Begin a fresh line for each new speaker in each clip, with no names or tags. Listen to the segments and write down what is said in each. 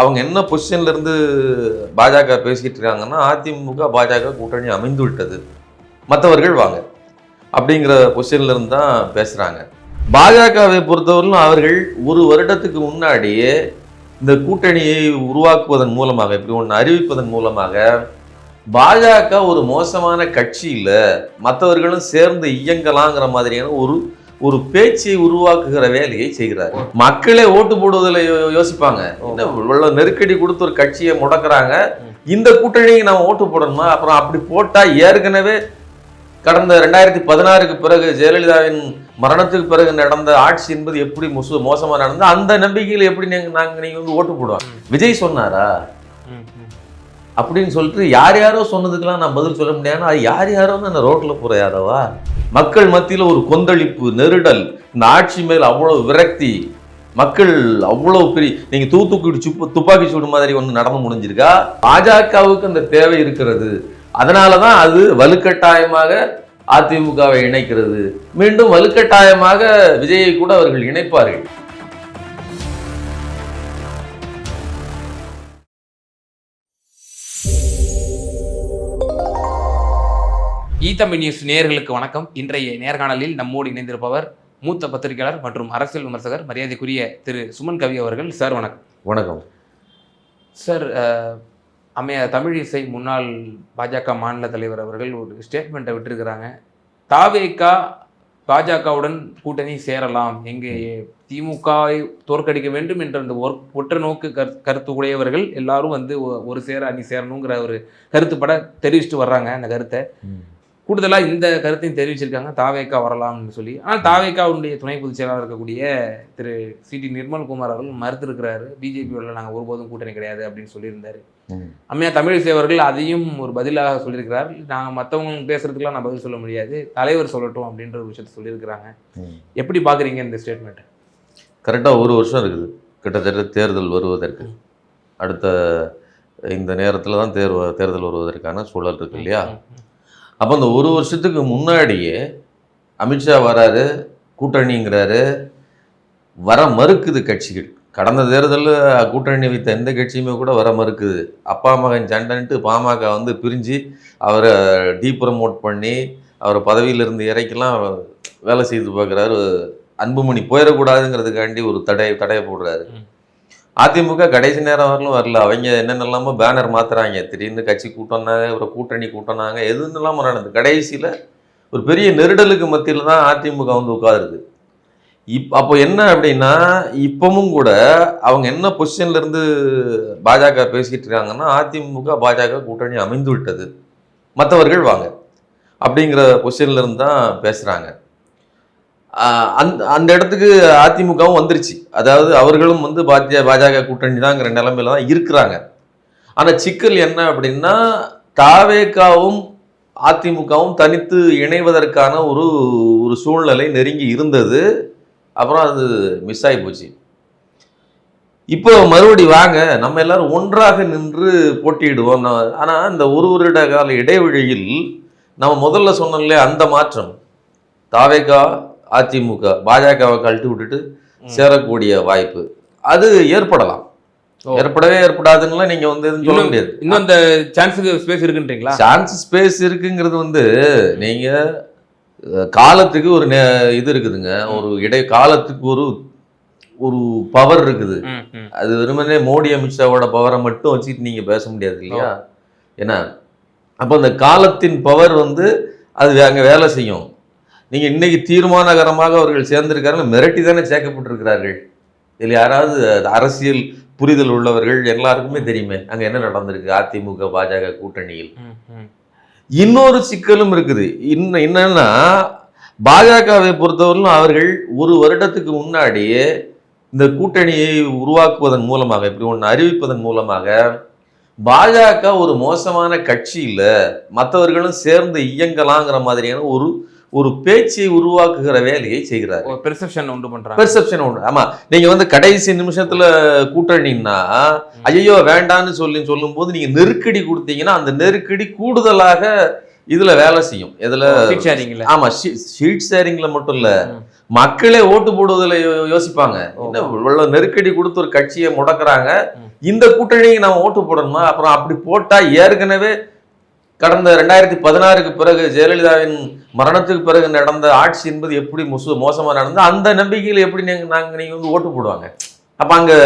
அவங்க என்ன பொசிஷன்ல இருந்து பாஜக பேசிட்டு இருக்காங்கன்னா அதிமுக பாஜக கூட்டணி அமைந்து விட்டது. மற்றவர்கள் வாங்க. அப்படிங்கிற பொசிஷன்ல இருந்து தான் பேசுறாங்க. பாஜகவை பொறுத்தவரையிலும் அவர்கள் ஒரு வருடத்துக்கு முன்னாடியே இந்த கூட்டணியை உருவாக்குவதன் மூலமாக இப்படி ஒன்று அறிவிப்பதன் மூலமாக பாஜக ஒரு மோசமான கட்சி இல்லை மற்றவர்களும் சேர்ந்து இயங்கலாங்கிற மாதிரியான ஒரு ஒரு பேச்சை உருவாக்குகிற வேலையை செய்கிறார். மக்களே ஓட்டு போடுவதில் யோசிப்பாங்க. இவ்வளவு நெருக்கடி கொடுத்து ஒரு கட்சியை முடக்குறாங்க. இந்த கூட்டணிக்கு நம்ம ஓட்டு போடணுமா? அப்புறம் அப்படி போட்டா ஏற்கனவே கடந்த ரெண்டாயிரத்தி பதினாறுக்கு பிறகு ஜெயலலிதாவின் மரணத்துக்கு பிறகு நடந்த ஆட்சி என்பது எப்படி மோச மோசமா நடந்தது? அந்த நம்பிக்கையில் எப்படி நீங்க நாங்க நீங்க வந்து ஓட்டு போடுவோம்? விஜய் சொன்னாரா? அப்படின்னு சொல்லிட்டு யார் யாரோ சொன்னதுக்கெல்லாம் நான் பதில் சொல்ல முடியாது. அது யார் யாரோ அந்த ரோட்டில் போகிற யாரவா? மக்கள் மத்தியில் ஒரு கொந்தளிப்பு நெருடல் இந்த ஆட்சி மேல் அவ்வளோ விரக்தி மக்கள் அவ்வளோ பெரிய நீங்கள் தூத்துக்குடி சுப்பு துப்பாக்கி சூடு மாதிரி ஒன்று நடந்து முடிஞ்சிருக்கா? பாஜகவுக்கு அந்த தேவை இருக்கிறது. அதனாலதான் அது வலுக்கட்டாயமாக அதிமுகவை இணைக்கிறது. மீண்டும் வலுக்கட்டாயமாக விஜயை கூட அவர்கள் இணைப்பார்கள்.
ஈத்தம்பி நியூஸ் நேயர்களுக்கு வணக்கம். இன்றைய நேர்காணலில் நம்மோடு இணைந்திருப்பவர் மூத்த பத்திரிகையாளர் மற்றும் அரசியல் விமர்சகர் மரியாதைக்குரிய திரு சுமன் கவி அவர்கள். சார் வணக்கம்.
வணக்கம்.
சார் அஹ், அம்மைய தமிழ் இசை முன்னாள் பாஜக மாநில தலைவர் அவர்கள் ஒரு ஸ்டேட்மெண்ட்டை விட்டிருக்கிறாங்க. தாவேகா பாஜகவுடன் கூட்டணி சேரலாம். எங்கே திமுகவை தோற்கடிக்க வேண்டும் என்ற அந்த ஒர்- ஒற்ற நோக்கு கரு கருத்து உடையவர்கள் எல்லாரும் வந்து ஒரு சேர அணி சேரணுங்கிற ஒரு கருத்துப்பட தெரிவிச்சுட்டு வர்றாங்க அந்த கருத்தை. கூடுதலாக இந்த கருத்தையும் தெரிவிச்சிருக்காங்க. தாவேக்கா வரலாம்னு சொல்லி. ஆனால் தாவேக்காவுடைய துணை பொதுச் செயலாளர் இருக்கக்கூடிய திரு சி. டி. நிர்மல்குமார் அவர்கள் மறுத்திருக்கிறாரு. பிஜேபியோட நாங்கள் ஒருபோதும் கூட்டணி கிடையாது அப்படின்னு சொல்லியிருந்தாரு. அம்மையா தமிழிசை அவர்கள் அதையும் ஒரு பதிலாக சொல்லியிருக்கிறார். நாங்கள் மற்றவங்க பேசுறதுக்கெல்லாம் நான் பதில் சொல்ல முடியாது. தலைவர் சொல்லட்டும் அப்படின்ற ஒரு விஷயத்த சொல்லியிருக்கிறாங்க. எப்படி பார்க்குறீங்க இந்த ஸ்டேட்மெண்ட்
கரெக்டாக ஒரு வருஷம் இருக்குது. கிட்டத்தட்ட தேர்தல் வருவதற்கு. அடுத்த இந்த நேரத்தில் தான் தேர்வு தேர்தல் வருவதற்கான சூழல் இருக்கு இல்லையா? அப்போ இந்த ஒரு வருஷத்துக்கு முன்னாடியே அமித்ஷா வராரு கூட்டணிங்கிறாரு. வர மறுக்குது கட்சிகள். கடந்த தேர்தலில் கூட்டணி வைத்த எந்த கட்சியுமே கூட வர மறுக்குது. அப்பா மகன் சண்டன்ட்டு பாமக வந்து பிரிஞ்சு அவரை டீப்ரமோட் பண்ணி அவரை பதவியிலிருந்து இறக்கலாம் வேலை செய்து பார்க்குறாரு. அன்புமணி போயிடக்கூடாதுங்கிறதுக்காண்டி ஒரு தடை தடையை போடுறாரு. அதிமுக கடைசி நேரம் வரலும் வரல. அவங்க என்னென்னலாமோ பேனர் மாத்துறாங்க. திடீர்னு கட்சி கூட்டம்னாங்க ஒரு கூட்டணி கூட்டம்னாங்க எதுன்னு இல்லாமல் நடந்தது கடைசியில் ஒரு பெரிய நெருடலுக்கு மத்தியில் தான் அதிமுக வந்து உட்காருது. இப் அப்போ என்ன அப்படின்னா இப்பவும் கூட அவங்க என்ன பொசிஷன்ல இருந்து பாஜக பேசிக்கிட்டு இருக்காங்கன்னா அதிமுக பாஜக கூட்டணி அமைந்து விட்டது. மற்றவர்கள் வாங்க. அப்படிங்கிற பொசிஷன்ல இருந்து தான் பேசுகிறாங்க அந்த அந்த இடத்துக்கு அதிமுகவும் வந்துருச்சு. அதாவது அவர்களும் வந்து பாஜக பாஜக கூட்டணி தாங்கிற நிலைமையில தான் இருக்கிறாங்க. ஆனால் சிக்கல் என்ன அப்படின்னா தாவேகாவும் அதிமுகவும் தனித்து இணைவதற்கான ஒரு ஒரு சூழ்நிலை நெருங்கி இருந்தது. அப்புறம் அது மிஸ் ஆகி போச்சு. இப்போ மறுபடி வாங்க நம்ம எல்லாரும் ஒன்றாக நின்று போட்டியிடுவோம். ஆனால் இந்த ஒரு வருட கால இடைவெளியில் நம்ம முதல்ல சொன்னோம் இல்லையா அந்த மாற்றம். தாவேகா அதிமுக பாஜகவை கழட்டி விட்டுட்டு சேரக்கூடிய வாய்ப்பு. அது ஏற்படலாம். ஏற்படவே ஏற்படாதுங்களா? நீங்க வந்து எதுவும் சொல்ல முடியாது.
இன்னும் அந்த சான்ஸுக்கு ஸ்பேஸ் இருக்குன்றீங்களா?
சான்ஸ் ஸ்பேஸ் இருக்குங்கிறது வந்து நீங்க காலத்துக்கு ஒரு இது இருக்குதுங்க. ஒரு இடை காலத்துக்கு ஒரு ஒரு பவர் இருக்குது. அது வெறுமனே மோடி அமித்ஷாவோட பவரை மட்டும் வச்சுட்டு நீங்க பேச முடியாது இல்லையா? ஏன்னா அப்போ அந்த காலத்தின் பவர் வந்து அது அங்க வேலை செய்யும். நீங்க இன்னைக்கு தீர்மானகரமாக அவர்கள் சேர்ந்திருக்காருன்னு மிரட்டி தானே சேர்க்கப்பட்டிருக்கிறார்கள். இதில் யாராவது அரசியல் புரிதல் உள்ளவர்கள் எல்லாருக்குமே தெரியுமே அங்க என்ன நடந்திருக்கு? அதிமுக பாஜக கூட்டணியில். இன்னொரு சிக்கலும் இருக்குது. இன்னும் என்னன்னா பாஜகவை பொறுத்தவரையிலும் அவர்கள் ஒரு வருடத்துக்கு முன்னாடியே இந்த கூட்டணியை உருவாக்குவதன் மூலமாக இப்படி ஒன்று அறிவிப்பதன் மூலமாக பாஜக ஒரு மோசமான கட்சி இல்லை மற்றவர்களும் சேர்ந்து இயங்கலாங்கிற மாதிரியான ஒரு ஒரு பேச்சை உருவாக்குகிற வேலையை செய்கிறார்.
பெர்செப்ஷன் உண்டு பண்றாங்க.
பெர்செப்ஷன் உண்டு. ஆமா நீங்க வந்து கடைசி நிமிஷத்துல கூட்டணின்னா ஐயோ வேண்டான்னு சொல்லி சொல்லும்போது நீங்க நெருக்கடி கொடுத்தீங்கன்னா அந்த நெருக்கடி கூடுதலாக இதுல வேலை செய்யும். இதுல ஆமா ஷீட் ஷேரிங்ல மட்டும் இல்ல. மக்களே ஓட்டு போடுவதில் யோசிப்பாங்க. என்ன நெருக்கடி கொடுத்து ஒரு கட்சியை முடக்குறாங்க. இந்த கூட்டணிக்கு நாம ஓட்டு போடணுமா? அப்புறம் அப்படி போட்டா ஏற்கனவே கடந்த ரெண்டாயிரத்தி பதினாறுக்கு பிறகு ஜெயலலிதாவின் மரணத்துக்கு பிறகு நடந்த ஆட்சி என்பது எப்படி மொசு மோசமாக நடந்தது? அந்த நம்பிக்கையில் எப்படி நீங்க நாங்கள் நீங்கள் வந்து ஓட்டு போடுவாங்க? அப்போ அங்கே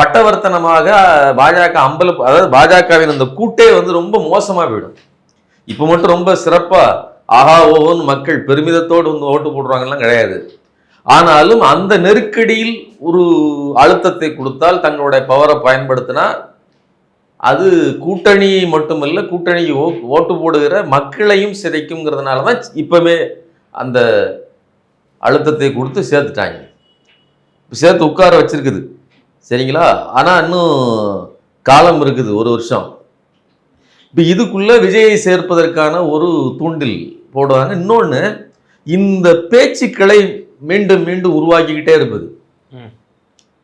பட்டவர்த்தனமாக பாஜக அம்பல அதாவது பாஜகவின் அந்த கூட்டே வந்து ரொம்ப மோசமாக போயிடும். இப்போ மட்டும் ரொம்ப சிறப்பாக ஆஹா ஓஹோன்னு மக்கள் பெருமிதத்தோடு வந்து ஓட்டு போடுறாங்கலாம் கிடையாது. ஆனாலும் அந்த நெருக்கடியில் ஒரு அழுத்தத்தை கொடுத்தால் தங்களுடைய பவரை பயன்படுத்தினா அது கூட்டணி மட்டுமல்ல கூட்டணிக்கு ஓ ஓட்டு போடுகிற மக்களையும் சிதைக்குங்கிறதுனால தான் இப்பவுமே அந்த அழுத்தத்தை கொடுத்து சேர்த்துட்டாங்க. இப்ப சேர்த்து உட்கார வச்சிருக்குது. சரிங்களா? ஆனால் இன்னும் காலம் இருக்குது ஒரு வருஷம். இப்போ இதுக்குள்ள விஜயை சேர்ப்பதற்கான ஒரு தூண்டில் போடுவாங்க. இன்னொன்று இந்த பேச்சுக்களை மீண்டும் மீண்டும் உருவாக்கிக்கிட்டே இருப்பது.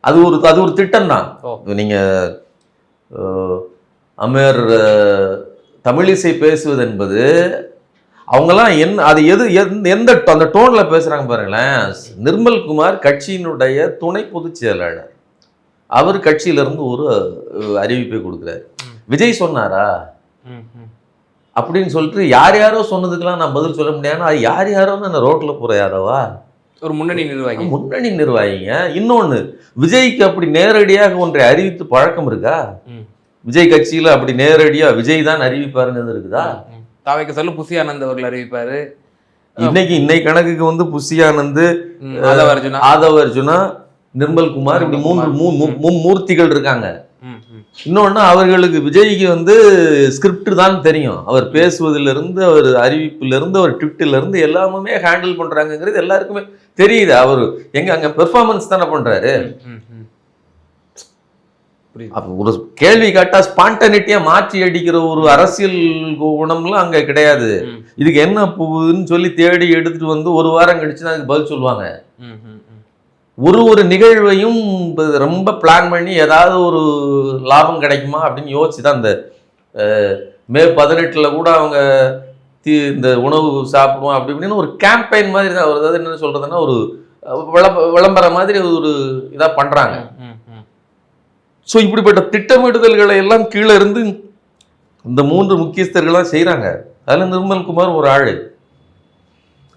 அது ஒரு அது ஒரு திட்டம் தான்
ஓ.
அமர் தமிழிசை பேசுவது என்பது அவங்கெல்லாம் என் அது எது எந்த எந்த அந்த டோனில் பேசுகிறாங்க பாருங்களேன். நிர்மல் குமார் கட்சியினுடைய துணை பொதுச் செயலாளர். அவர் கட்சியிலிருந்து ஒரு அறிவிப்பை கொடுக்குறாரு. விஜய் சொன்னாரா? அப்படின்னு சொல்லிட்டு யார் யாரோ சொன்னதுக்கெல்லாம் நான் பதில் சொல்ல முடியாதுன்னா அது யார் யாரோன்னு அந்த ரோட்டில் போகிற யாரோவா?
ஒரு முன்னணி நிர்வாகி.
முன்னணி நிர்வாகிங்க. இன்னொன்னு விஜய்க்கு அப்படி நேரடியாக ஒன்றை அறிவித்து பழக்கம் இருக்கா. விஜய் கட்சியில அப்படி நேரடியா விஜய் தான் அறிவிப்பாருங்கிறது இருக்குதா.
தாவைக்கு சொல்ல புசி ஆனந்த் அவர்கள் அறிவிப்பாரு.
இன்னைக்கு இன்னைக்கு கணக்குக்கு வந்து புஷியானந்து
ம், ஆதவ அர்ஜுனா.
ஆதவ அர்ஜுனா நிர்மல் குமார் இப்படி மூன்று மூ- மூ- மும்மூர்த்திகள் இருக்காங்க. இன்னொன்னு அவர்களுக்கு விஜய்க்கு வந்து ஸ்கிரிப்ட் தான் தெரியும். அவர் பேசுவதிலிருந்து அவர் அறிவிப்பிலிருந்து அவர் ட்விட்டில இருந்து எல்லாமே ஹேண்டில் பண்றாங்கங்கிறது எல்லாருக்குமே தெரியுது. அவர் எங்க அங்க பெர்ஃபார்மன்ஸ் தானே அப்போ ஒரு கேள்வி கேட்டா ஸ்பான்டனிட்டியா மாற்றி அடிக்கிற ஒரு அரசியல் குணம்லாம் அங்க கிடையாது. இதுக்கு என்ன போகுதுன்னு சொல்லி தேடி எடுத்துட்டு வந்து ஒரு வாரம் கழிச்சு தான் அதுக்கு பதில் சொல்லுவாங்க. ஒரு ஒரு நிகழ்வையும் ரொம்ப பிளான் பண்ணி ஏதாவது ஒரு லாபம் கிடைக்குமா அப்படின்னு யோசிச்சு தான் இந்த அஹ், மே பதினெட்டுல கூட அவங்க தி இந்த உணவு சாப்பிடுவோம் அப்படி இப்படின்னு ஒரு கேம்பெயின் மாதிரி தான் ஒரு அதாவது என்ன சொல்றதுன்னா ஒரு விளம்பரம் மாதிரி ஒரு இதா பண்றாங்க.
ம், ம்.
ஸோ இப்படிப்பட்ட திட்டமிடுதல்களை எல்லாம் கீழே இருந்து இந்த மூன்று முக்கியஸ்தர்கள்லாம் செய்கிறாங்க அதில் நிர்மல்குமார் ஒரு ஆள்.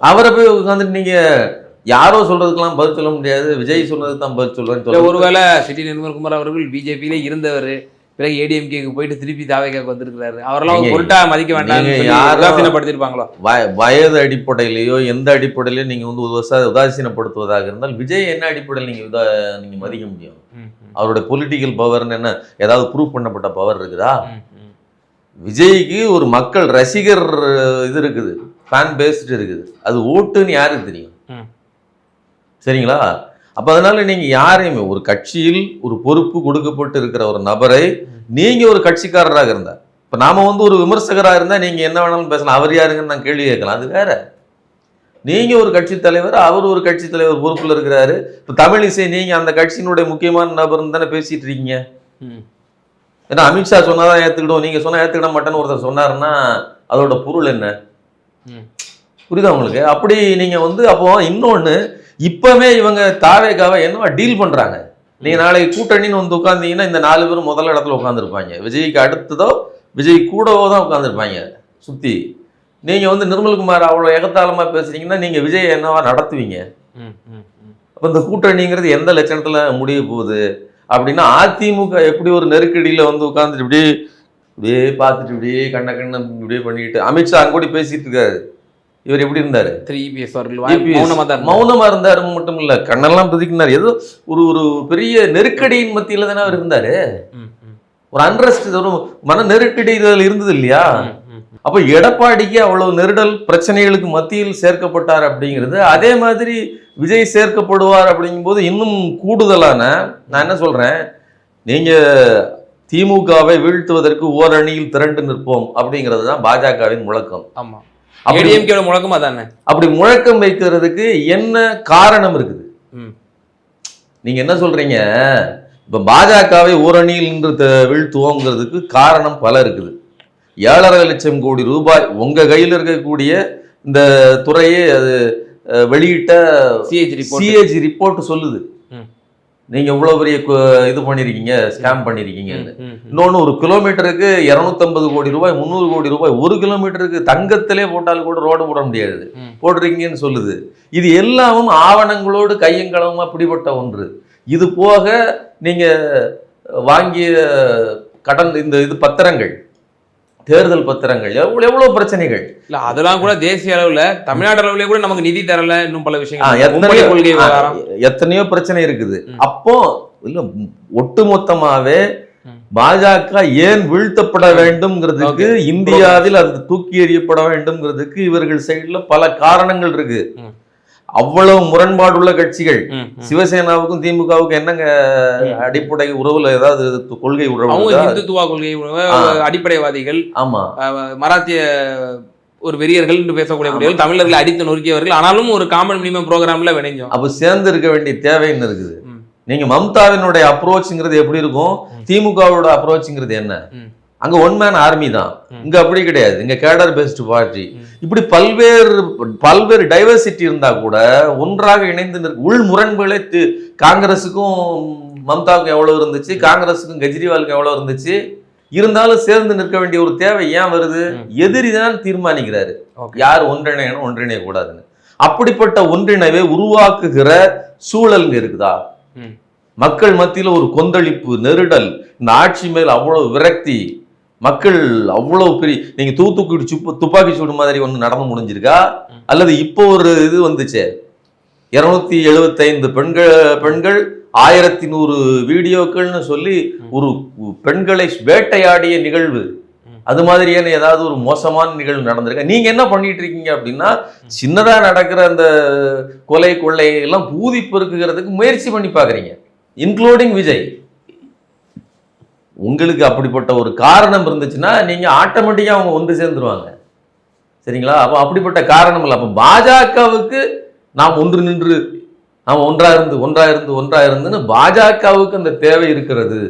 அவரை போய் உட்காந்துட்டு நீங்கள் யாரோ சொல்றதுக்கெல்லாம் பதில் சொல்ல முடியாது. விஜய் சொன்னதுக்கு தான் பதில் சொல்றேன்னு
ஒருவேளை சிட்டி நிர்மல்குமார் அவர்கள் பிஜேபியிலே இருந்தவர் பிறகு ஏடிஎம்கேக்கு போயிட்டு திருப்பி தாவைக்காக்கு வந்திருக்கிறாரு. அவரெல்லாம்
நீங்க-
பொருட்டா மதிக்க வேண்டாம்னு
நீங்க
சொல்லி
யாரோ-
உதாசீனப்படுத்திருப்பாங்களோ
வய வயது அடிப்படையிலையோ எந்த அடிப்படையிலையோ நீங்கள் வந்து உதா உதாசீனப்படுத்துவதாக இருந்தால் விஜய் என்ன அடிப்படையில் நீங்கள் உதா நீங்கள் மதிக்க முடியும்? அவருடைய பொலிட்டிக்கல் பவர்னு என்ன ஏதாவது ப்ரூவ் பண்ணப்பட்ட பவர் இருக்குதா. விஜய்க்கு ஒரு மக்கள் ரசிகர் இது இருக்குது ஃபேன் பேஸ்ட் இருக்குது. அது ஓட்டுன்னு யாருக்கு தெரியும். சரிங்களா? அப்ப அதனால நீங்க யாரையுமே ஒரு கட்சியில் ஒரு பொறுப்பு கொடுக்கப்பட்டு இருக்கிற ஒரு நபரை நீங்க ஒரு கட்சிக்காரராக இருந்தா இப்ப நாம வந்து ஒரு விமர்சகராக இருந்தா நீங்க என்ன வேணாலும் பேசலாம் அவர் யாருங்கன்னு நான் கேள்வி கேட்கலாம் அது வேற. நீங்க ஒரு கட்சி தலைவர் அவர் ஒரு கட்சி தலைவர் பொறுப்புல இருக்கிறாரு இப்ப தமிழிசை நீங்க அந்த கட்சியினுடைய முக்கியமான நபர்னு தானே பேசிட்டு இருக்கீங்க.
ம்.
ஏன்னா அமித்ஷா சொன்னாதான் ஏத்துக்கிடும் நீங்க சொன்னா ஏத்துக்கிட மாட்டேன்னு ஒருத்தர் சொன்னாருன்னா அதோட பொருள் என்ன?
ம்.
புரியுதா உங்களுக்கு? அப்படி நீங்க வந்து அப்போ இன்னொன்னு இப்பவே இவங்க தாவேகாவை என்னவா டீல் பண்றாங்க. நீங்க நாளைக்கு கூட்டணின்னு வந்து உட்காந்தீங்கன்னா இந்த நாலு பேரும் முதல் இடத்துல உட்காந்துருப்பாங்க விஜய்க்கு அடுத்ததோ விஜய் கூடவோ தான் உட்காந்துருப்பாங்க சுத்தி. நீங்க வந்து நிர்மல்குமார் அவ்வளவு எகத்தாளமா பேசுறீங்கன்னா நீங்க விஜய் என்னவா நடத்துவீங்க. அப்ப இந்த கூட்டணிங்கிறது எந்த லட்சணத்துல முடிய போகுது? அப்படின்னா அதிமுக எப்படி ஒரு நெருக்கடியில வந்து உட்காந்துட்டு இப்படியே இப்படியே பார்த்துட்டு இப்படியே கண்ண கண்ண இப்படியே பண்ணிக்கிட்டு அமித்ஷா அங்க கூட பேசிட்டு இருக்காரு. இவர் எப்படி இருந்தாரு?
திரு இபிஎஸ் அவர்கள்
EPS.
மௌனமா தான் இருந்தார்.
மட்டும் இல்ல கண்ணெல்லாம் பிதிக்கினார். ஏதோ ஒரு ஒரு பெரிய நெருக்கடியின் மத்தியில தானே அவர் இருந்தாரு. ஒரு அன்ரெஸ்ட் ஒரு மன நெருக்கடி இதுல இருந்தது இல்லையா. அப்ப எடப்பாடிக்கு அவ்வளவு நெருடல் பிரச்சனைகளுக்கு மத்தியில் சேர்க்கப்பட்டார் அப்படிங்கிறது அதே மாதிரி விஜய் சேர்க்கப்படுவார் அப்படிங்கும்போது இன்னும் கூடுதலான நான் என்ன சொல்றேன் நீங்க திமுகவை வீழ்த்துவதற்கு ஓரணியில் திரண்டு நிற்போம் அப்படிங்கிறது தான் பாஜகவின் முழக்கம்.
ஆமா.
அப்படி
ஏடிஎம்கேட முழக்கமா தானே?
அப்படி முழக்கம் வைக்கிறதுக்கு என்ன காரணம் இருக்குது. நீங்க என்ன சொல்றீங்க? இப்ப பாஜகவை ஓரணியில் நின்று வீழ்த்துவோங்கிறதுக்கு காரணம் பல இருக்குது. ஏழரை லட்சம் கோடி ரூபாய் உங்க கையில் இருக்கக்கூடிய இந்த துறையே அது வெளியிட்ட
சிஹெச் ரிப்போர்ட்
சிஏஜி ரிப்போர்ட் சொல்லுது.
ம்.
நீங்க இவ்வளவு பெரிய இது பண்ணிருக்கீங்க ஸ்கேம்
ம்.
இன்னொன்னு ஒரு கிலோமீட்டருக்கு 250 கோடி ரூபாய் முந்நூறு கோடி ரூபாய் ஒரு கிலோமீட்டருக்கு தங்கத்திலே போட்டாலும் கூட ரோடு போட முடியாது. போடுறீங்கன்னு சொல்லுது இது எல்லாமும் ஆவணங்களோடு கையங்களவுமா பிடிபட்ட ஒன்று இது போக நீங்க வாங்கிய கடன் இந்த இது பத்திரங்கள் தேர்தல் பத்திரங்கள் எவ்வளவு எவ்வளவு பிரச்சனைகள்
இல்ல அதெல்லாம் கூட தேசிய அளவுல தமிழ்நாடு அளவுலயே கூட நமக்கு நிதி தரல இன்னும் பல விஷயங்கள்
எத்தனையோ- பிரச்சனை இருக்குது. அப்போ இல்ல ம். பாஜக ஏன் வீழ்த்தப்பட வேண்டும்ங்கிறதுக்கு. இந்தியாவில் அது தூக்கி எறியப்பட வேண்டும்ங்கிறதுக்கு இவர்கள் சைடுல பல காரணங்கள் இருக்கு. அவ்வளவு முரண்பாடுள்ள கட்சிகள்
ம், ம்.
சிவசேனாவுக்கும் திமுகவுக்கும் என்னங்க. அடிப்படை உறவுல ஏதாவது கொள்கை உறவு
அவங்க? இந்துத்துவா கொள்கை
ஆ.
அடிப்படைவாதிகள்
ஆமா
மராத்திய ஒரு வெறியர்கள் என்று பேசக்கூடியவர்கள் தமிழர்களை அடித்து நொறுக்கியவர்கள் ஆனாலும் ஒரு காமன் மினிமம் ப்ரோக்ராம்ல வினைஞ்சோம்
அப்ப சேர்ந்து இருக்க வேண்டிய தேவைன்னு இருக்குது. நீங்க மம்தாவினுடைய அப்ரோச்ங்கிறது எப்படி இருக்கும். திமுகவோட அப்ரோச்ங்கிறது என்ன. அங்க ஒன் மேன் ஆர்மி தான். இங்க அப்படி கிடையாது இங்க கேடர் பேஸ்ட் பார்ட்டி. இப்படி பல்வேறு பல்வேறு டைவர்சிட்டி இருந்தா கூட ஒன்றாக இணைந்து உள் முரண்புகளே காங்கிரஸுக்கும் மம்தாவுக்கும் எவ்வளவு இருந்துச்சு காங்கிரஸுக்கும் கெஜ்ரிவாலுக்கும் எவ்வளவு இருந்துச்சு இருந்தாலும் சேர்ந்து நிற்க வேண்டிய ஒரு தேவை ஏன் வருது
ம்.
எதிரி தான் தீர்மானிக்கிறாரு. யார் ஒன்றிணையணும் ஒன்றிணைய கூடாதுன்னு அப்படிப்பட்ட ஒன்றிணைவை உருவாக்குகிற சூழல் இருக்குதா. மக்கள் மத்தியில ஒரு கொந்தளிப்பு நெருடல் இந்த ஆட்சி மேல் அவ்வளவு விரக்தி மக்கள் அவ்வளவு பெரிய நீங்க தூத்துக்குடி சுப்பு துப்பாக்கி சூடு மாதிரி ஒன்று நடந்து முடிஞ்சிருக்கா? அல்லது இப்போ ஒரு இது வந்துச்சே? இருநூத்தி எழுபத்தைந்து பெண்கள் பெண்கள் ஆயிரத்தி நூறு வீடியோக்கள்னு சொல்லி ஒரு பெண்களை வேட்டையாடிய நிகழ்வு. அது மாதிரியான ஏதாவது ஒரு மோசமான நிகழ்வு நடந்திருக்கு? நீங்க என்ன பண்ணிட்டு இருக்கீங்க அப்படின்னா சின்னதா நடக்கிற அந்த கொலை கொள்ளை எல்லாம் பூதி பெருக்குகிறதுக்கு முயற்சி பண்ணி பாக்குறீங்க இன்க்ளூடிங் விஜய். உங்களுக்கு அப்படிப்பட்ட ஒரு காரணம் இருந்துச்சுன்னா நீங்க ஆட்டோமேட்டிக்கா அவங்க ஒன்று சேர்ந்துருவாங்க. சரிங்களா? அப்போ அப்படிப்பட்ட காரணம் இல்லை. அப்போ பாஜகவுக்கு நாம் ஒன்று நின்று நாம் ஒன்றா இருந்து ஒன்றா இருந்து ஒன்றா இருந்துன்னு பாஜகவுக்கு அந்த தேவை இருக்கிறது.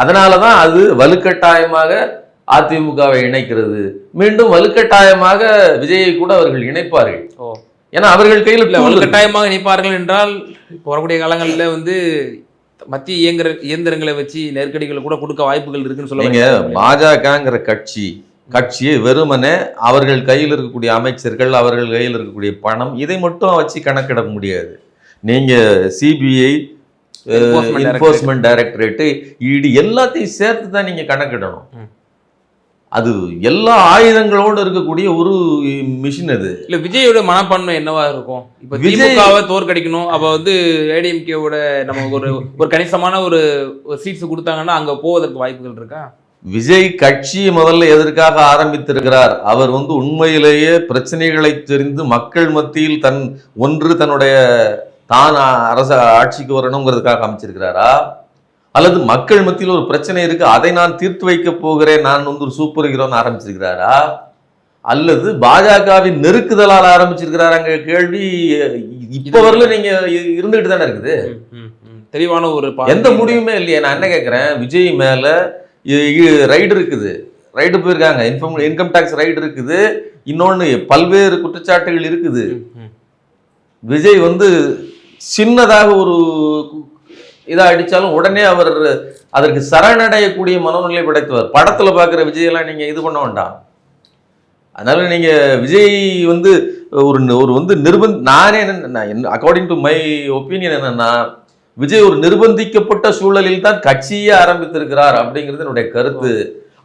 அதனால தான் அது வலுக்கட்டாயமாக அதிமுகவை இணைக்கிறது. மீண்டும் வலுக்கட்டாயமாக விஜயை கூட அவர்கள் இணைப்பார்கள். ஏன்னா அவர்கள் கையில்
இல்ல. வலுக்கட்டாயமாக இணைப்பார்கள் என்றால் இப்போ வரக்கூடிய காலங்கள்ல வந்து மத்திய இயந்திர இயந்திரங்களை வச்சு நெருக்கடிகளை கூட கொடுக்க வாய்ப்புகள் இருக்குன்னு சொல்ல
நீங்க
வரீங்களா?
பாஜகங்கிற கட்சி கட்சியை வெறுமனே அவர்கள் கையில் இருக்கக்கூடிய அமைச்சர்கள் அவர்கள் கையில் இருக்கக்கூடிய பணம் இதை மட்டும் வச்சு கணக்கிட முடியாது நீங்க சிபிஐ. என்ஃபோர்ஸ்மெண்ட் டைரக்டரேட்டு இடி எல்லாத்தையும் சேர்த்து தான் நீங்க கணக்கிடணும். அது எல்லா ஆயுதங்களோடு இருக்கக்கூடிய ஒரு மிஷின் அது.
இல்ல விஜயோட மனப்பான்மை என்னவா இருக்கும்? இப்ப திமுகவை தோற்கடிக்கணும். அப்ப வந்து ஏடிஎம்கேவோட நம்ம ஒரு ஒரு கணிசமான ஒரு சீட்ஸ் கொடுத்தாங்கன்னா அங்க போவதற்கு வாய்ப்புகள் இருக்கா?
விஜய் கட்சி முதல்ல எதற்காக ஆரம்பித்திருக்கிறார்? அவர் வந்து உண்மையிலேயே பிரச்சனைகளை தெரிந்து மக்கள் மத்தியில் தன் ஒன்று தன்னுடைய தான் அரச ஆட்சிக்கு வரணுங்கிறதுக்காக அமைச்சிருக்கிறாரா? அல்லது மக்கள் மத்தியில் ஒரு பிரச்சனை இருக்கு அதை நான் தீர்த்து வைக்க போகிறேன் நான் வந்து ஒரு சூப்பர் ஹீரோன்னு ஆரம்பிச்சிருக்கிறாரா அல்லது பாஜகவின் நெருக்குதலால் ஆரம்பிச்சிருக்கிறாராங்க கேள்வி இப்ப வரல நீங்க இருந்துகிட்டு தானே இருக்குது.
தெளிவான ஒரு.
எந்த முடிவுமே இல்லையே நான் என்ன கேட்குறேன் விஜய் மேல ரைடு இருக்குது ரைடு போயிருக்காங்க இன்கம் இன்கம் டேக்ஸ் ரைடு இருக்குது இன்னொன்னு பல்வேறு குற்றச்சாட்டுகள் இருக்குது. விஜய் வந்து சின்னதாக ஒரு இதா அடிச்சாலும் உடனே அவர் அதற்கு சரணடையக்கூடிய மனநிலை படைத்தவர். படத்துல பார்க்குற விஜயெல்லாம் நீங்க இது பண்ண வேண்டாம். அதனால நீங்க விஜய் வந்து ஒரு ஒரு வந்து நிர்பந்த் நானே என்ன அக்கார்டிங் டு மை ஒப்பீனியன் என்னன்னா விஜய் ஒரு நிர்பந்திக்கப்பட்ட சூழலில் தான் கட்சியே ஆரம்பித்திருக்கிறார் அப்படிங்கிறது என்னுடைய கருத்து.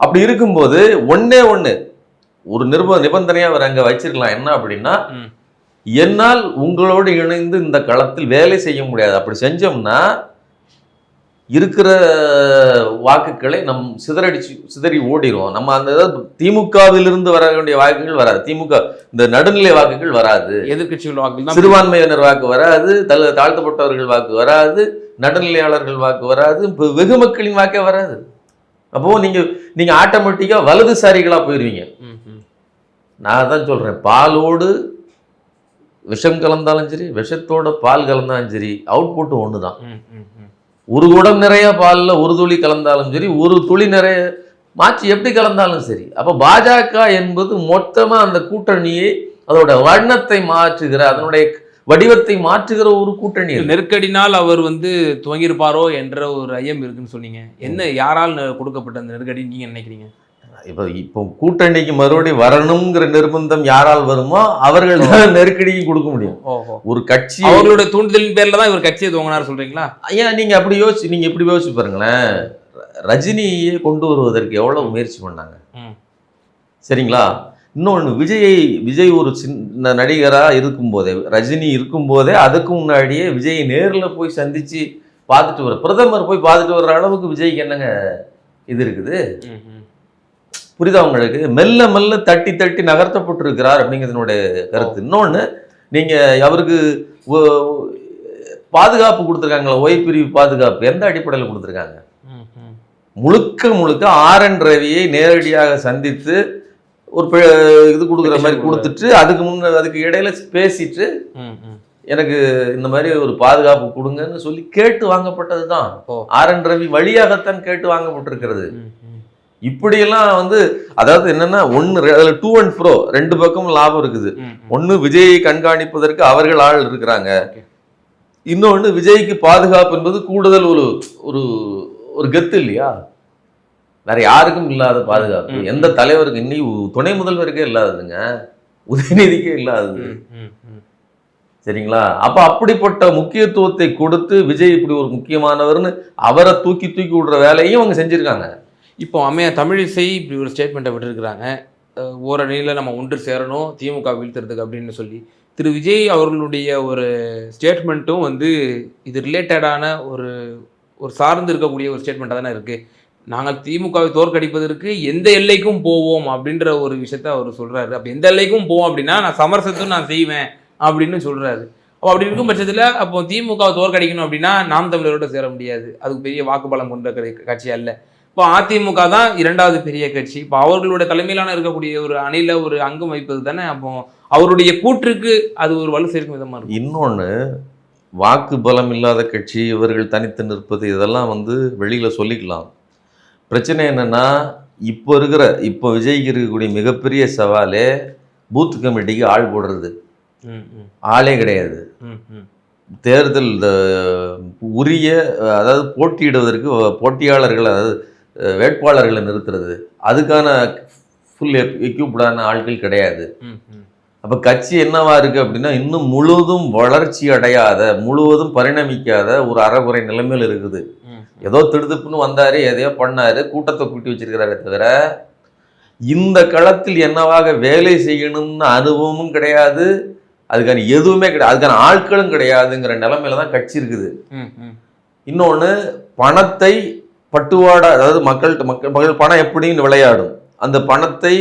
அப்படி இருக்கும்போது ஒண்ணே ஒண்ணு ஒரு நிர்ப நிபந்தனையா அவர் அங்க வச்சிருக்கலாம். என்ன அப்படின்னா. என்னால் உங்களோடு இணைந்து இந்த களத்தில் வேலை செய்ய முடியாது. அப்படி செஞ்சோம்னா இருக்கிற வாக்குகளை நம் சிதறடிச்சு சிதறி ஓடிரும். நம்ம அந்த திமுகவிலிருந்து வர வேண்டிய வாக்குகள் வராது. திமுக இந்த நடுநிலை வாக்குகள் வராது.
எதிர்க்கட்சிகள் வாக்குகள் தான்
சிறுபான்மையினர் வாக்கு வராது. தல தாழ்த்தப்பட்டவர்கள் வாக்கு வராது. நடுநிலையாளர்கள் வாக்கு வராது. இப்போ வெகு மக்களின் வாக்கே வராது. அப்போ நீங்க நீங்க ஆட்டோமேட்டிக்கா வலதுசாரிகளா போயிருவீங்க.
ம், ம்.
நான் தான் சொல்றேன். பாலோடு விஷம் கலந்தாலும் சரி விஷத்தோட பால் கலந்தாலும் சரி அவுட்புட் ஒன்று தான். ஒரு குடம் நிறைய பால்ல ஒரு துளி கலந்தாலும் சரி ஒரு துளி நிறைய மாற்றி எப்படி கலந்தாலும் சரி அப்போ பாஜக என்பது மொத்தமாக அந்த கூட்டணியை அதோட வண்ணத்தை மாற்றுகிற அதனுடைய வடிவத்தை மாற்றுகிற ஒரு கூட்டணி
நெருக்கடினால் அவர் வந்து துவங்கியிருப்பாரோ என்ற ஒரு ஐயம் இருக்குன்னு சொன்னீங்க. என்ன யாரால் கொடுக்கப்பட்ட அந்த நெருக்கடி நீங்கள் நினைக்கிறீங்க?
இப்போ இப்போ கூட்டணிக்கு மறுபடியும் வரணுங்கிற நிர்பந்தம் யாரால் வருமோ அவர்கள் தான் நெருக்கடியும் கொடுக்க முடியும். ஒரு கட்சி
அவர்களுடைய தூண்டுதலின் பேர்ல தான் இவர் கட்சியை துவங்கினார் சொல்றீங்களா?
ஏன் நீங்க அப்படி யோசிச்சு நீங்க இப்படி யோசிச்சு பாருங்களேன். ரஜினியை கொண்டு வருவதற்கு எவ்வளவு முயற்சி பண்ணாங்க. சரிங்களா? இன்னொன்று விஜயை விஜய் ஒரு சின்ன நடிகராக இருக்கும்போதே ரஜினி இருக்கும்போதே அதுக்கு முன்னாடியே விஜயை நேரில் போய் சந்திச்சு பார்த்துட்டு வர பிரதமர் போய் பார்த்துட்டு வர்ற அளவுக்கு விஜய்க்கு என்னங்க இது இருக்குது. புரியுதா உங்களுக்கு மெல்ல மெல்ல தட்டி தட்டி நகர்த்தப்பட்டிருக்கிறார் அப்படிங்கிறதுனுடைய கருத்து இன்னொன்று நீங்க அவருக்கு பாதுகாப்பு கொடுத்துருக்காங்களா ஒய் பிரிவு பாதுகாப்பு எந்த அடிப்படையில் கொடுத்துருக்காங்க. முழுக்க முழுக்க ஆர் என் ரவியை நேரடியாக சந்தித்து ஒரு இது கொடுக்குற மாதிரி கொடுத்துட்டு அதுக்கு முன்ன அதுக்கு இடையில பேசிட்டு. எனக்கு இந்த மாதிரி ஒரு பாதுகாப்பு கொடுங்கன்னு சொல்லி கேட்டு வாங்கப்பட்டது தான். ஆர் என் ரவி வழியாகத்தான் கேட்டு வாங்கப்பட்டிருக்கிறது. இப்படியெல்லாம் வந்து அதாவது என்னன்னா அதுல டூ அண்ட் ஃப்ரோ ரெண்டு பக்கமும் லாபம் இருக்குது. ஒன்று விஜயை கண்காணிப்பதற்கு அவர்கள் ஆள் இருக்கிறாங்க. இன்னொன்று விஜய்க்கு பாதுகாப்பு என்பது கூடுதல் ஒரு ஒரு ஒரு கெத்து இல்லையா வேற யாருக்கும் இல்லாத பாதுகாப்பு. எந்த தலைவருக்கு இன்னி துணை முதல்வருக்கே இல்லாததுங்க உதயநிதிக்கே இல்லாதது. சரிங்களா அப்ப அப்படிப்பட்ட முக்கியத்துவத்தை கொடுத்து விஜய் இப்படி ஒரு முக்கியமானவர்னு அவரை தூக்கி தூக்கி விடுற வேலையும் அவங்க செஞ்சிருக்காங்க
இப்போ அம்மையா தமிழிசை இப்படி ஒரு ஸ்டேட்மெண்ட்டை விட்டுருக்குறாங்க. ஓரணியில் நம்ம ஒன்று சேரணும் திமுக வீழ்த்துறதுக்கு அப்படின்னு சொல்லி. திரு விஜய் அவர்களுடைய ஒரு ஸ்டேட்மெண்ட்டும் வந்து இது ரிலேட்டடான ஒரு ஒரு சார்ந்து இருக்கக்கூடிய ஒரு ஸ்டேட்மெண்ட்டாக தானே இருக்குது நாங்கள் திமுகவை தோற்கடிப்பதற்கு எந்த எல்லைக்கும் போவோம் அப்படின்ற ஒரு விஷயத்த அவர் சொல்கிறாரு அப்போ எந்த எல்லைக்கும் போவோம் அப்படின்னா நான் சமரசத்தும் நான் செய்வேன் அப்படின்னு சொல்கிறாரு அப்போ அப்படி இருக்கும் பட்சத்தில் அப்போ திமுகவை தோற்கடிக்கணும் அப்படின்னா நாம் தமிழரோட சேர முடியாது. அதுக்கு பெரிய வாக்குப்பலம் கொண்ட கட்சி- கட்சி அல்ல. இப்போ அதிமுக தான் இரண்டாவது பெரிய கட்சி. இப்போ அவர்களுடைய தலைமையிலான இருக்கக்கூடிய ஒரு அணில ஒரு அங்கம் வைப்பது தானே? அப்போ அவருடைய கூற்றுக்கு அது ஒரு வலு சேர்க்கும் விதமா இருக்கும்.
இன்னொன்று வாக்கு பலம் இல்லாத கட்சி இவர்கள் தனித்து நிற்பது இதெல்லாம் வந்து வெளியில சொல்லிக்கலாம். பிரச்சனை என்னன்னா இப்போ இருக்கிற இப்போ விஜய்க்கு இருக்கக்கூடிய மிகப்பெரிய சவாலே பூத் கமிட்டிக்கு ஆள் போடுறது. ஆளே கிடையாது. தேர்தல் இந்த உரிய அதாவது போட்டியிடுவதற்கு போட்டியாளர்கள் அதாவது வேட்பாளர்களை நிறுத்துறது. அதுக்கான ஃபுல் எக்யூப்டான ஆட்கள் கிடையாது. அப்ப கட்சி என்னவா இருக்கு அப்படின்னா இன்னும் முழுவதும் வளர்ச்சி அடையாத முழுவதும் பரிணமிக்காத ஒரு அறகுறை நிலைமையில் இருக்குது. ஏதோ திடுதுப்புன்னு வந்தாரு எதையோ பண்ணாரு கூட்டத்தை கூட்டி வச்சிருக்கிறாரே தவிர இந்த களத்தில் என்னவாக வேலை செய்யணும்னு அனுபவமும் கிடையாது. அதுக்கான எதுவுமே கிடையாது. அதுக்கான ஆட்களும் கிடையாதுங்கிற நிலைமையில தான் கட்சி இருக்குது. இன்னொன்று பணத்தை பட்டுவாடா அதாவது மக்கள்கிட்ட மக்கள் மக்கள் பணம் எப்படின்னு விளையாடும். அந்த பணத்தை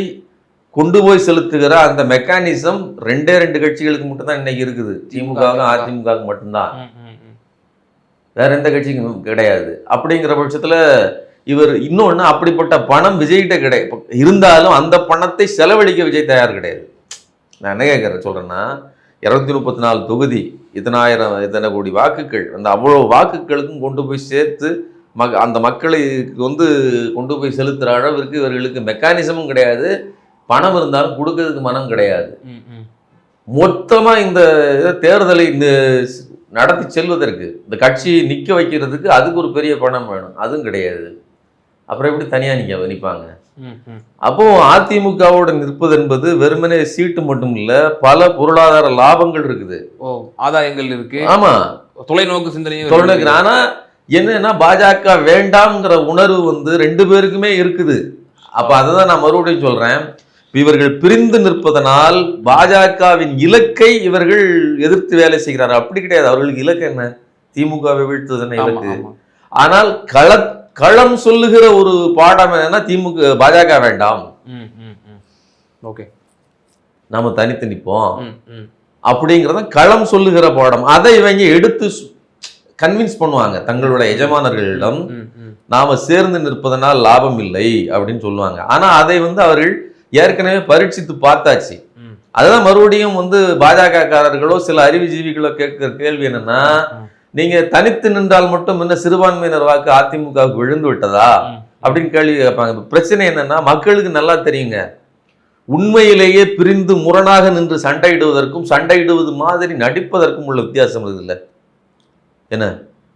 கொண்டு போய் செலுத்துகிற அந்த மெக்கானிசம் ரெண்டே ரெண்டு கட்சிகளுக்கு மட்டும்தான் இன்னைக்கு இருக்குது. திமுகவுக்கும் அதிமுகவுக்கு மட்டும்தான். வேற எந்த கட்சிக்கும் கிடையாது. அப்படிங்கிற பட்சத்துல இவர் இன்னொன்று அப்படிப்பட்ட பணம் விஜய்கிட்ட கிடையாது இருந்தாலும் அந்த பணத்தை செலவழிக்க விஜய் தயார் கிடையாது. நான் என்ன கேட்குறேன் சொல்றேன்னா இரநூத்தி முப்பத்தி நாலு தொகுதி இத்தனாயிரம் இத்தனை கோடி வாக்குகள் அந்த அவ்வளோ வாக்குகளுக்கும் கொண்டு போய் சேர்த்து மக் அந்த மக்களுக்கு வந்து கொண்டு போய் செலுத்துகிற அளவிற்கு இவர்களுக்கு மெக்கானிசமும் கிடையாது. பணம் இருந்தாலும் கொடுக்கறதுக்கு மனம் கிடையாது.
ம், ம்.
மொத்தமா இந்த தேர்தலை இந்த நடத்தி செல்வதற்கு இந்த கட்சியை நிக்க வைக்கிறதுக்கு அதுக்கு ஒரு பெரிய பணம் வேணும். அதுவும் கிடையாது. அப்புறம் எப்படி தனியா நிக்க நிப்பாங்க?
ம், ம்.
அப்போ அதிமுகவோட நிற்பது என்பது வெறுமனே சீட்டு மட்டும் இல்ல பல பொருளாதார லாபங்கள் இருக்குது.
ஓ ஆதாயங்கள் இருக்கு.
ஆமா.
தொலைநோக்கு சிந்தனையும்
தொலைநோக்கு. ஆனா என்னன்னா பாஜக வேண்டாம்ங்கிற உணர்வு வந்து ரெண்டு பேருக்குமே இருக்குது. அப்ப அதுதான் நான் மறுபடியும் சொல்றேன். இவர்கள் பிரிந்து நிற்பதனால் பாஜகவின் இலக்கை இவர்கள் எதிர்த்து வேலை செய்கிறார்கள் அப்படி கிடையாது. அவர்களுக்கு இலக்கு என்ன? திமுகவை வீழ்த்துவதுன்னு
ஆமா,
இலக்கு. ஆனால் கள களம் சொல்லுகிற ஒரு பாடம் என்னன்னா திமுக பாஜக வேண்டாம்.
ஓகே.
நாம தனித்து நிற்போம். அப்படிங்கிறத களம் சொல்லுகிற பாடம். அதை இவங்க எடுத்து கன்வின்ஸ் பண்ணுவாங்க தங்களுடைய எஜமானர்களிடம். நாம சேர்ந்து நிற்பதனால் லாபம் இல்லை அப்படின்னு சொல்லுவாங்க ஆனா அதை வந்து அவர்கள் ஏற்கனவே பரீட்சித்து பார்த்தாச்சு
ம்.
அதுதான் மறுபடியும் வந்து பாஜக காரர்களோ சில அறிவுஜீவிகளோ கேட்கிற கேள்வி என்னன்னா. நீங்க தனித்து நின்றால் மட்டும் என்ன சிறுபான்மையினர் வாக்கு அதிமுகவுக்கு விழுந்து விட்டதா. அப்படின்னு கேள்வி கேட்பாங்க பிரச்சனை என்னன்னா மக்களுக்கு நல்லா தெரியுங்க உண்மையிலேயே பிரிந்து முரணாக நின்று சண்டையிடுவதற்கும் சண்டையிடுவது மாதிரி நடிப்பதற்கும் உள்ள வித்தியாசம் இருக்குல்ல என்ன?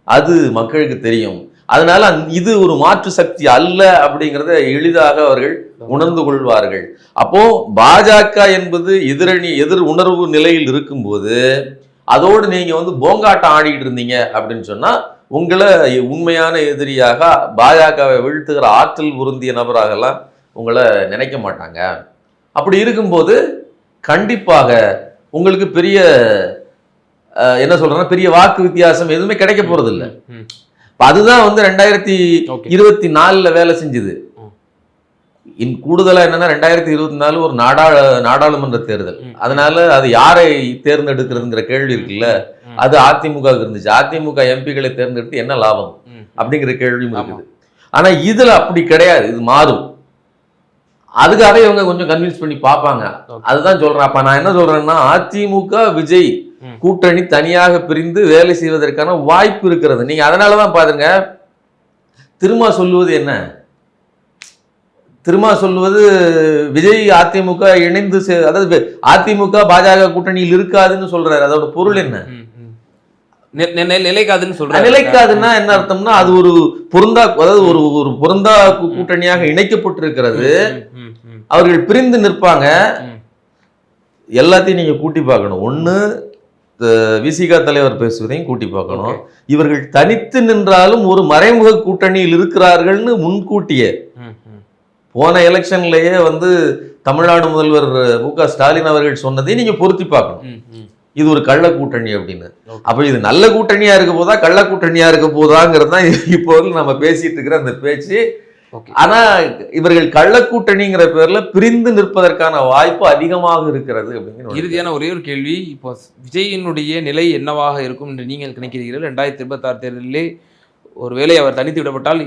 அது மக்களுக்கு தெரியும். அதனால இது ஒரு மாற்று சக்தி அல்ல அப்படிங்கிறத எளிதாக அவர்கள் உணர்ந்து கொள்வார்கள். அப்போ பாஜக என்பது எதிரணி எதிர் உணர்வு நிலையில் இருக்கும்போது அதோடு நீங்க வந்து போங்காட்டம் ஆடிட்டு இருந்தீங்க அப்படின்னு சொன்னா உங்களை உண்மையான எதிரியாக பாஜகவை வீழ்த்துகிற ஆற்றல் பொருந்திய நபராகலாம் உங்களை நினைக்க மாட்டாங்க. அப்படி இருக்கும்போது கண்டிப்பாக உங்களுக்கு பெரிய என்ன சொல்றேன்னா பெரிய வாக்கு வித்தியாசம் எதுவுமே கிடைக்க போறது இல்ல அதுதான் வந்து ரெண்டாயிரத்தி இருபத்தி நாலுல வேலை செஞ்சது. இன் கூடுதலா என்னன்னா ரெண்டாயிரத்தி இருபத்தி நாலு ஒரு நாடா நாடாளுமன்ற தேர்தல். அதனால அது யாரை தேர்ந்தெடுக்கிறதுங்கிற கேள்வி இருக்குல்ல. அது அதிமுக இருந்துச்சு அதிமுக எம்பிகளை தேர்ந்தெடுத்து என்ன லாபம். அப்படிங்கிற கேள்வியும்
ஆமா.
இருக்குது ஆனா இதுல அப்படி கிடையாது இது மாறும் அதுக்காக இவங்க கொஞ்சம் கன்வின்ஸ் பண்ணி பார்ப்பாங்க. அதுதான் சொல்றேன் அப்ப நான் என்ன சொல்றேன்னா அதிமுக விஜய். கூட்டணி தனியாக பிரிந்து வேலை செய்வதற்கான வாய்ப்பு இருக்கிறது. நீங்க அதனாலதான் பாருங்க திரும்ப சொல்லுவது என்ன? திரும்ப சொல்லுவது விஜய் அதிமுக இணைந்து அதாவது அதிமுக பாஜக கூட்டணியில் இருக்காதுன்னு சொல்றாரு. அதோட பொருள் என்ன?
நிலைக்காதுன்னு சொல்றாரு.
நிலைக்காதுன்னா என்ன அர்த்தம்னா அது ஒரு பொருந்தா அதாவது ஒரு ஒரு பொருந்தா கூட்டணியாக இணைக்கப்பட்டிருக்கிறது. அவர்கள் பிரிந்து நிற்பாங்க. எல்லாத்தையும் நீங்க கூட்டி பார்க்கணும். ஒண்ணு விசிகா தலைவர் பேசுவதையும் கூட்டி பார்க்கணும் இவர்கள் தனித்து நின்றாலும் ஒரு மறைமுக கூட்டணியில் இருக்கிறார்கள்னு முன்கூட்டியே. போன எலெக்ஷன்லயே வந்து தமிழ்நாடு முதல்வர் மு க ஸ்டாலின் அவர்கள் சொன்னதை நீங்க பொருத்தி பார்க்கணும். இது ஒரு கள்ள கூட்டணி அப்படின்னு. அப்ப இது நல்ல கூட்டணியா இருக்க போதா கள்ள கூட்டணியா இருக்க போதாங்கிறது தான் இப்போ நம்ம பேசிட்டு இருக்கிற அந்த பேச்சு. ஆனா இவர்கள் கள்ள கூட்டணிங்கிற பேர்ல பிரிந்து நிற்பதற்கான வாய்ப்பு அதிகமாக இருக்கிறது அப்படிங்கிற
இறுதியான ஒரே ஒரு கேள்வி இப்போ விஜயினுடைய நிலை என்னவாக இருக்கும் என்று நீங்கள் நினைக்கிறீர்கள் ரெண்டாயிரத்தி இருபத்தாறு தேர்தலிலே ஒருவேளை அவர் தனித்து விடப்பட்டால்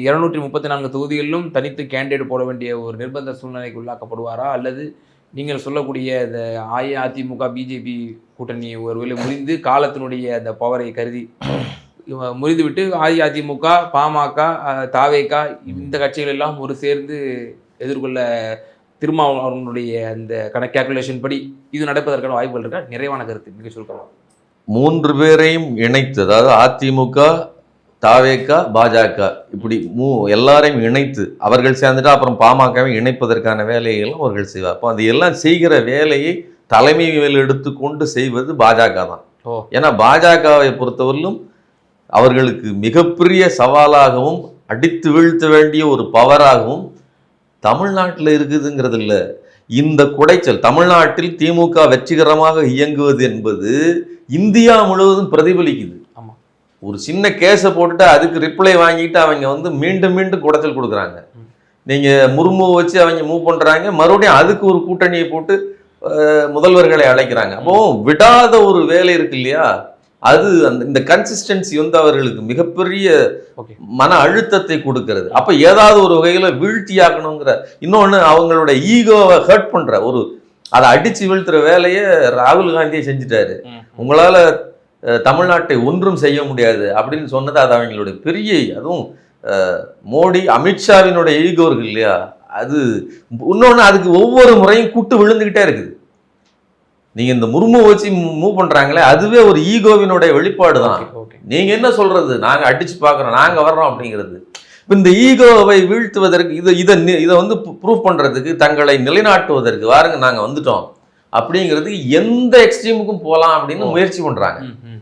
இருநூற்றி முப்பத்தி நான்கு தொகுதிகளிலும் தனித்து கேண்டிடேட் போட வேண்டிய ஒரு நிர்பந்த சூழ்நிலைக்கு உள்ளாக்கப்படுவாரா? அல்லது நீங்கள் சொல்லக்கூடிய இந்த அஇஅதிமுக பிஜேபி கூட்டணி ஒருவேளை முறிந்து காலத்தினுடைய அந்த பவரை கருதி முறிந்துவிட்டு அஇஅதிமுக பாமக தாவேகா இந்த கட்சிகள் எல்லாம் ஒரு சேர்ந்து எதிர்கொள்ள திருமாவளவனுடைய அந்த கணக்கு கேல்குலேஷன் படி இது நடப்பதற்கான வாய்ப்புகள் இருக்கா? நிறைவான கருத்து மிக சுருக்கமாக
மூன்று பேரையும் இணைத்து அதாவது அதிமுக தாவேகா பாஜக இப்படி மூ எல்லாரையும் இணைத்து அவர்கள் சேர்ந்துட்டு அப்புறம் பாமகவை இணைப்பதற்கான வேலையெல்லாம் அவர்கள் செய்வார். அப்போ அது எல்லாம் செய்கிற வேலையை தலைமை மேல் எடுத்துக்கொண்டு செய்வது பாஜக தான். ஏன்னா பாஜகவை பொறுத்தவரையிலும் அவர்களுக்கு மிகப்பெரிய சவாலாகவும் அடித்து வீழ்த்த வேண்டிய ஒரு பவராகவும் தமிழ்நாட்டில் இருக்குதுங்கிறது இல்ல இந்த குடைச்சல் தமிழ்நாட்டில் திமுக வெற்றிகரமாக இயங்குவது என்பது இந்தியா முழுவதும் பிரதிபலிக்குது. ஒரு சின்ன கேஸை போட்டுட்டு அதுக்கு ரிப்ளை வாங்கிட்டு அவங்க வந்து மீண்டும் மீண்டும் குடைச்சல் கொடுக்குறாங்க.
ம்.
நீங்க முர்மு வச்சு அவங்க மூவ் பண்றாங்க. மறுபடியும் அதுக்கு ஒரு கூட்டணியை போட்டு முதல்வர்களை அழைக்கிறாங்க. அப்போ விடாத ஒரு வேலை இருக்கு இல்லையா? அது அந்த இந்த கன்சிஸ்டன்சி வந்து அவர்களுக்கு மிகப்பெரிய மன அழுத்தத்தை கொடுக்கிறது. அப்ப ஏதாவது ஒரு வகையில வீழ்த்தியாக்கணுங்கிற இன்னொன்னு அவங்களோட ஈகோவை ஹர்ட் பண்ற ஒரு அதை அடிச்சு வீழ்த்துற வேலையை ராகுல் காந்தியே செஞ்சுட்டாரு. உங்களால தமிழ்நாட்டை ஒன்றும் செய்ய முடியாது அப்படின்னு சொன்னது அது அவங்களுடைய பெரிய அதுவும் மோடி அமித்ஷாவினுடைய ஈகோ இருக்கு இல்லையா? அது இன்னொன்று அதுக்கு ஒவ்வொரு முறையும் கூட்டு விழுந்துகிட்டே இருக்குது. நீங்க இந்த முர்மு வச்சு மூவ் பண்றாங்களே அதுவே ஒரு ஈகோவினுடைய வெளிப்பாடு தான்
ஓகே ஓகே
நீங்க என்ன சொல்றது? நாங்க அடிச்சு பார்க்கறோம் நாங்க வர்றோம் அப்படிங்கிறது. இப்ப இந்த ஈகோவை வீழ்த்துவதற்கு இதை இதை இதை வந்து ப்ரூவ் பண்றதுக்கு தங்களை நிலைநாட்டுவதற்கு வாருங்க நாங்க வந்துட்டோம். அப்படிங்கிறதுக்கு எந்த எக்ஸ்ட்ரீமுக்கும் போலாம் அப்படின்னு. முயற்சி
ம்.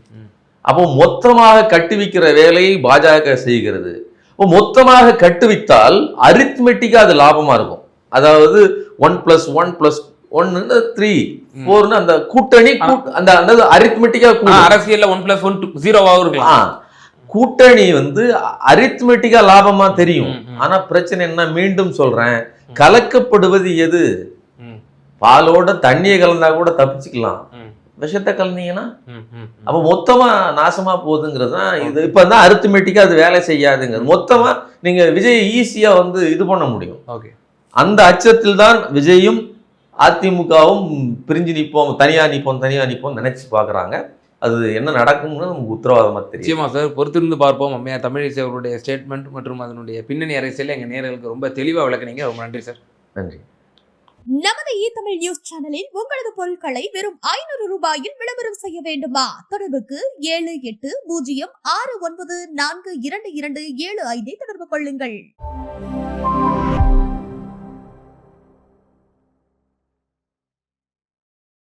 அப்போ மொத்தமாக கட்டுவிக்கிற வேலையை பாஜக செய்கிறது. இப்போ மொத்தமாக கட்டுவித்தால் அரித்மெட்டிக்கா அது லாபமா இருக்கும். அதாவது ஒன் பிளஸ் ஒன் பிளஸ் ஒன்னு த்ரீ. ஃபோர்னு அந்த கூட்டணி கூட்- அந்த அந்த அரித்மெட்டிக்கா
அரசியல்ல ஒன் பிளஸ் ஒன் ஜீரோவாகவும் இருக்கலாம்.
கூட்டணி வந்து அரித்மெட்டிக்கா லாபமா தெரியும். ஆனா பிரச்சனை என்ன மீண்டும் சொல்றேன். கலக்கப்படுவது எது? பாலோட தண்ணியை கலந்தா கூட தப்பிச்சுக்கலாம். விஷத்தை கலந்தீங்கன்னா. அப்ப மொத்தமா நாசமா போகுதுங்கிறது தான் இது. இப்ப தான் அரித்மெட்டிக்கா அது வேலை செய்யாதுங்கிறது. மொத்தமா நீங்க விஜய் ஈஸியா வந்து இது பண்ண முடியும்.
ஓகே.
அந்த அச்சத்தில் தான் விஜயும் அதிமுகவும் பிரிஞ்சு நிற்போம் தனியா நிற்போம் தனியா நிற்போம் நினைச்சு பாக்குறாங்க அது என்ன நடக்கும்னு நமக்கு உத்தரவாதமா தெரியும்
நிச்சயமா சார் பொறுத்திருந்து பார்ப்போம். அம்மையா தமிழிசை அவருடைய ஸ்டேட்மெண்ட் மற்றும் அதனுடைய பின்னணி அரசியல் எங்க நேர்களுக்கு ரொம்ப தெளிவா விளக்குனீங்க. ரொம்ப நன்றி சார்.
நன்றி.
நமது இ தமிழ் நியூஸ் சேனலில் உங்களது பொருட்களை வெறும் ஐநூறு ரூபாயில் விளம்பரம் செய்ய வேண்டுமா? தொடர்புக்கு ஏழு எட்டு பூஜ்ஜியம் ஆறு ஒன்பது நான்கு இரண்டு இரண்டு ஏழு ஐந்தை தொடர்பு கொள்ளுங்கள்.